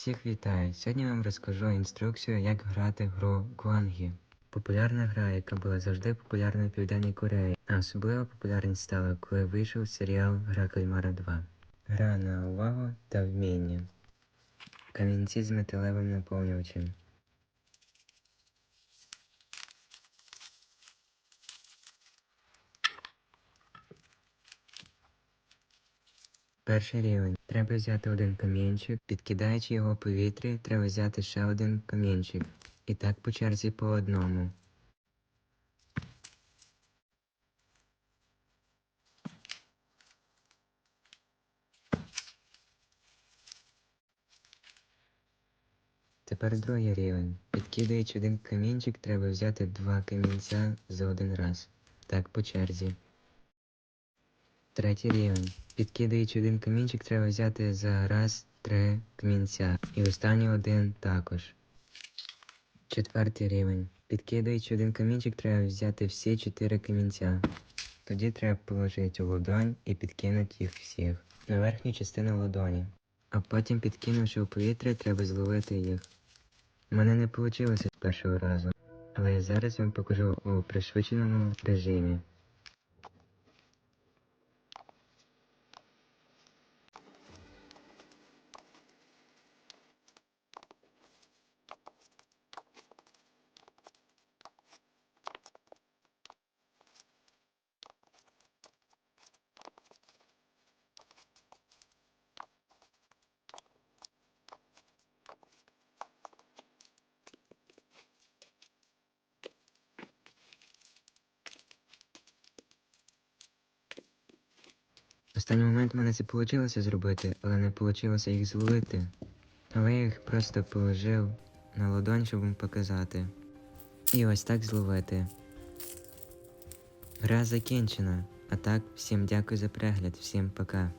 Всіх вітаю! Сьогодні вам розкажу інструкцію, як грати гру Гуангі. Популярна гра, яка була завжди популярна в Південній Кореї, а особливо популярність стала, коли вийшов серіал Гра Кальмара 2. Гра на увагу та вміння. Камінці з металевим наповнювачем. Перший рівень. Треба взяти один камінчик, підкидаючи його в повітрі, треба взяти ще один камінчик. І так по черзі по одному. Тепер другий рівень. Підкидаючи один камінчик, треба взяти два камінця за один раз. Так по черзі. Третій рівень. Підкидаючи один камінчик, треба взяти за раз три камінця. І останній один також. Четвертий рівень. Підкидаючи один камінчик, треба взяти всі чотири камінця. Тоді треба положити у ладонь і підкинути їх всіх на верхню частину ладоні. А потім, підкинувши у повітря, треба зловити їх. У мене не вийшло з першого разу, але я зараз вам покажу у пришвидшеному режимі. В останній момент в мене це вийшло зробити, але не вийшло їх звалити. Але я їх просто положив на ладонь, щоб вам показати. І ось так зловити. Гра закінчена. А так, всім дякую за перегляд, всім пока.